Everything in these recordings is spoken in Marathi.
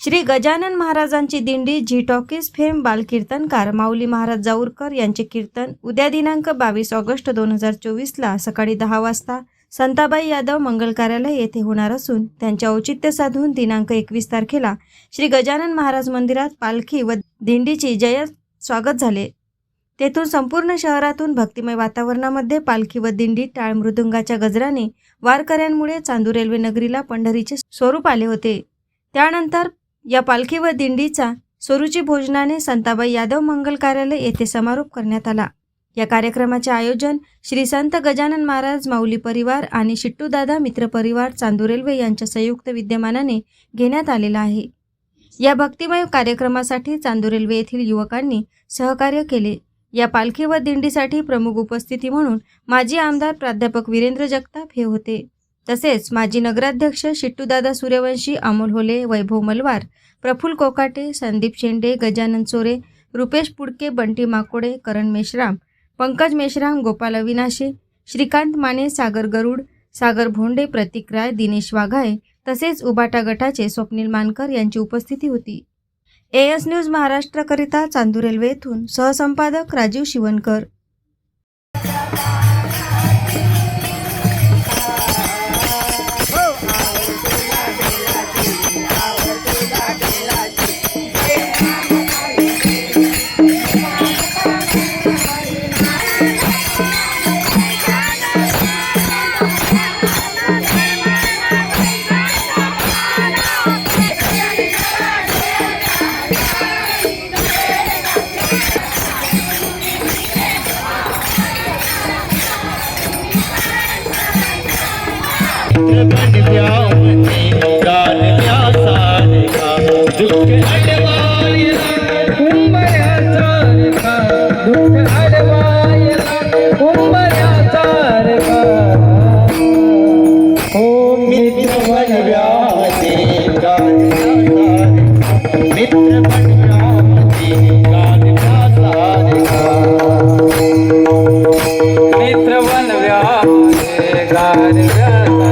श्री गजानन महाराजांची दिंडी झी टॉकीज फेम बालकीर्तनकार माऊली महाराज जाऊरकर यांचे कीर्तन उद्या दिनांक बावीस ऑगस्ट दोन हजार चोवीसला सकाळी दहा वाजता संताबाई यादव मंगल कार्यालय येथे होणार असून त्यांचे औचित्य साधून दिनांक एकवीस तारखेला श्री गजानन महाराज मंदिरात पालखी व दिंडीची जय स्वागत झाले. तेथून संपूर्ण शहरातून भक्तिमय वातावरणामध्ये पालखी व दिंडी टाळ मृदुंगाच्या गजराने वारकऱ्यांमुळे चांदूर रेल्वे नगरीला पंढरीचे स्वरूप आले होते. त्यानंतर या पालखी व दिंडीचा सुरुची भोजनाने संताबाई यादव मंगल कार्यालय येथे समारोप करण्यात आला. या कार्यक्रमाचे आयोजन श्री संत गजानन महाराज माऊली परिवार आणि शिट्टूदादा मित्र परिवार चांदू रेल्वे यांच्या संयुक्त विद्यमानाने घेण्यात आलेला आहे. या भक्तिमय कार्यक्रमासाठी चांदू रेल्वे येथील युवकांनी सहकार्य केले. या पालखी व दिंडीसाठी प्रमुख उपस्थिती म्हणून माजी आमदार प्राध्यापक वीरेंद्र जगताप हे होते. तसेच माजी नगराध्यक्ष शिट्टूदादा सूर्यवंशी अमोल होले वैभव मलवार प्रफुल कोकाटे संदीप शेंडे गजानन चोरे रुपेश पुडके बंटी माकोडे करण मेश्राम पंकज मेश्राम गोपाल अविनाशे श्रीकांत माने सागर गरुड सागर भोंडे प्रतीक राय दिनेश वाघाळे तसेच उबाटा गटाचे स्वप्नील मानकर यांची उपस्थिती होती. एएस न्यूज महाराष्ट्रकरिता चांदू रेल्वे येथून सहसंपादक राजीव शिवणकर वन व्यारे गार गारे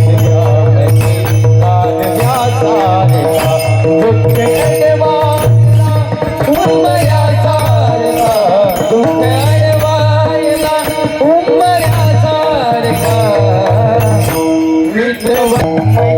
não vai.